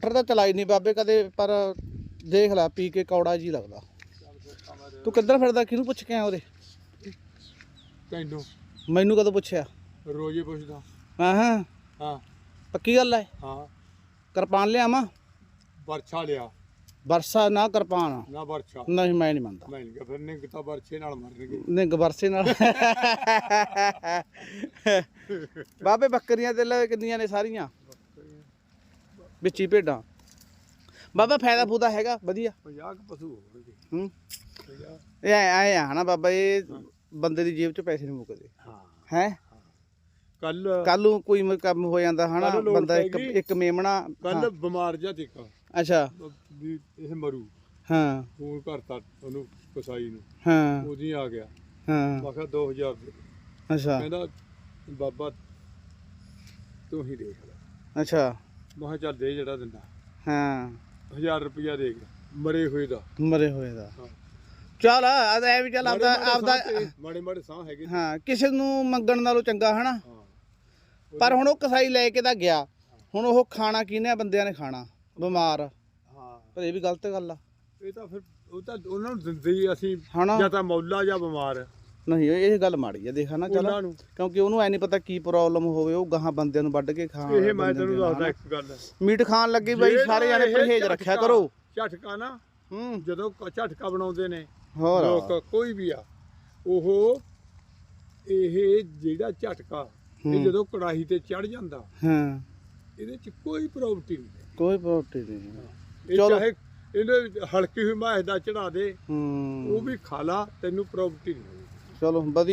Motor ਤਾਂ ਚਲਾਈ ਨਹੀਂ ਬਾਬੇ ਕਦੇ ਪਰ ਦੇਖ ਲੈ ਪੀ ਕੇ ਕੌੜਾ ਜੀ ਲੱਗਦਾ। ਤੂੰ ਕਿੱਧਰ ਫਿਰਦਾ? ਕਿਹਨੂੰ ਪੁੱਛ ਕੇ ਆਇਆ ਉਹਦੇ ਤੈਨੂੰ। ਮੈਨੂੰ ਕਦੋਂ ਪੁੱਛਿਆ? ਰੋਜ਼ ਪੁੱਛਦਾ। ਹਾਂ ਹਾਂ। ਹਾਂ। ਪੱਕੀ ਗੱਲ ਹੈ ਹਾਂ। ਕਿਰਪਾਨ ਲਿਆਵਾਂ ਵਰਛਾ ਲਿਆ। ਵਰਸਾ ਨਾ ਕਿਰਪਾਨ। ਨਾ ਵਰਛਾ। ਨਹੀਂ ਮੈਂ ਨਹੀਂ ਮੰਨਦਾ। ਮੈਂ ਨਹੀਂ ਫਿਰ ਨਿੰਗ ਤਾਂ ਵਰਛੇ ਨਾਲ ਮਰਨਗੇ। ਨਿੰਗ ਵਰਸੇ ਨਾਲ। ਬਾਬੇ ਬੱਕਰੀਆਂ ਤੇ ਲੈ ਕਿੰਨੀਆਂ ਨੇ ਸਾਰੀਆਂ? ਵਿੱਚੀ ਭੇਡਾਂ। ਬਾਬਾ ਫਾਇਦਾ ਫੂਦਾ ਹੈਗਾ ਵਧੀਆ। 50 ਕੁ ਪਸ਼ੂ ਹੋਣਗੇ। ਹੂੰ। 50 ਇਹ ਐ ਆ ਨਾ ਬਾਬਾ ਇਹ ਬੰਦੇ ਦੀ ਜੇਬ 'ਚ ਪੈਸੇ ਨਹੀਂ ਮੁੱਕਦੇ। ਹਾਂ। ਹੈ? ਕੱਲ ਕੱਲ ਨੂੰ ਕੋਈ ਕੰਮ ਹੋ ਜਾਂਦਾ ਹਨਾ ਬੰਦਾ ਇੱਕ। ਇੱਕ ਮੇਮਣਾ ਕੱਲ ਬਿਮਾਰ ਜਾ ਟਿਕਾ ਅੱਛਾ। ਇਹ ਮਰੂ। ਹਾਂ। ਫੋਨ ਕਰਤਾ ਉਹਨੂੰ ਕਸਾਈ ਨੂੰ। ਹਾਂ। ਉਹਦੀ ਆ ਗਿਆ। ਹਾਂ। ਮੈਂ ਕਿਹਾ 2000 ਦੇ। ਅੱਛਾ। ਕਹਿੰਦਾ ਬਾਬਾ ਤੂੰ ਹੀ ਦੇਖ ਲੈ। ਅੱਛਾ। ਮੈਂ ਕਿਹਾ ਚੱਲ ਦੇ ਜਿਹੜਾ ਦਿੰਦਾ। ਹਾਂ। 1000 ਰੁਪਇਆ ਦੇ ਗਿਆ ਮਰੇ ਹੋਏ ਦਾ। ਮਰੇ ਹੋਏ ਦਾ। ਹਾਂ। ਚੱਲ ਆ ਐ ਵੀ ਚੱਲ ਆਪਦਾ ਆਪਦਾ ਤੇ- ਮਾੜੇ ਮਾੜੇ ਸਾਹ ਹੈਗੇ। ਹਾਂ ਕਿਸੇ ਨੂੰ ਮੰਗਣ ਨਾਲੋਂ ਚੰਗਾ ਹਨਾ? ਹਾਂ। ਪਰ ਹੁਣ ਉਹ ਕਸਾਈ ਲੈ ਕੇ ਤਾਂ ਗਿਆ। ਹੁਣ ਉਹ ਖਾਣਾ ਕਿਹਨੇ ਬੰਦਿਆਂ ਨੇ ਖਾਣਾ? ਬਿਮਾਰ। ਹਾਂ। ਪਰ ਇਹ ਵੀ ਗਲਤ ਗੱਲ ਆ। ਇਹ ਤਾਂ ਫਿਰ ਉਹ ਤਾਂ ਉਹਨਾਂ ਨੂੰ ਦਿੰਦੇ ਹੀ ਅਸੀਂ। ਹਨਾ? ਜਾਂ ਤਾਂ ਮੌਲਾ ਜਾਂ ਬਿਮਾਰ। ਨਹੀਂ ਇਹ ਗੱਲ ਮਾੜੀ ਆ ਦੇਖਾ ਨਾ ਚੱਲ। ਉਹਨਾਂ ਨੂੰ। ਕਿਉਂਕਿ ਉਹਨੂੰ ਐ ਨਹੀਂ ਪਤਾ ਕੀ ਪ੍ਰੋਬਲਮ ਹੋਵੇ ਉਹ ਗਾਹਾਂ ਬੰਦਿਆਂ ਨੂੰ ਵੱਢ ਕੇ ਖਾਣ ਇਹ ਮੈਂ ਬੰਦਿਆਂ ਤੈਨੂੰ ਦੇ ਦੱਸਦਾ ਇੱਕ ਗੱਲ। ਮੀਟ ਖਾਣ ਲੱਗੇ ਬਾਈ ਜਿਹੜਾ ਸਾਰੇ ਜਾਣੇ ਇਹ ਪਰਹੇਜ਼ ਰੱਖਿਆ ਝਟਕਾ- ਕਰੋ। ਝਟਕਾ ਨਾ ਹੂੰ। ਜਦੋਂ ਕ- ਝਟਕਾ ਬਣਾਉਂਦੇ ਨੇ ਹੋਰ। ਲੋਕ ਕੋਈ ਵੀ ਆ ਉਹ ਇਹ ਜਿਹੜਾ ਝਟਕਾ ਇਹ ਹੂੰ। ਜਦੋਂ ਕੜਾਹੀ ਤੇ ਚੜ ਜਾਂਦਾ ਹਾਂ। ਇਹਦੇ ਚ ਕੋਈ ਪ੍ਰੋਬਲਮ ਨਹੀਂ ਕੋਈ ਪ੍ਰੋਬਲਮ ਨਹੀਂ ਇਹ ਚਲੋ। ਚਾਹੇ ਇਹਨੇ ਹਲਕੀ ਹੋਈ ਮਾਹ ਦਾ ਚੜਾ ਦੇ ਹੂੰ। ਉਹ ਵੀ ਖਾ ਲਾ ਤੈਨੂੰ ਪ੍ਰੋਬਲਮ ਨਹੀਂ ਹੋਊਗੀ ਚਲੋ ਵਧੀਆ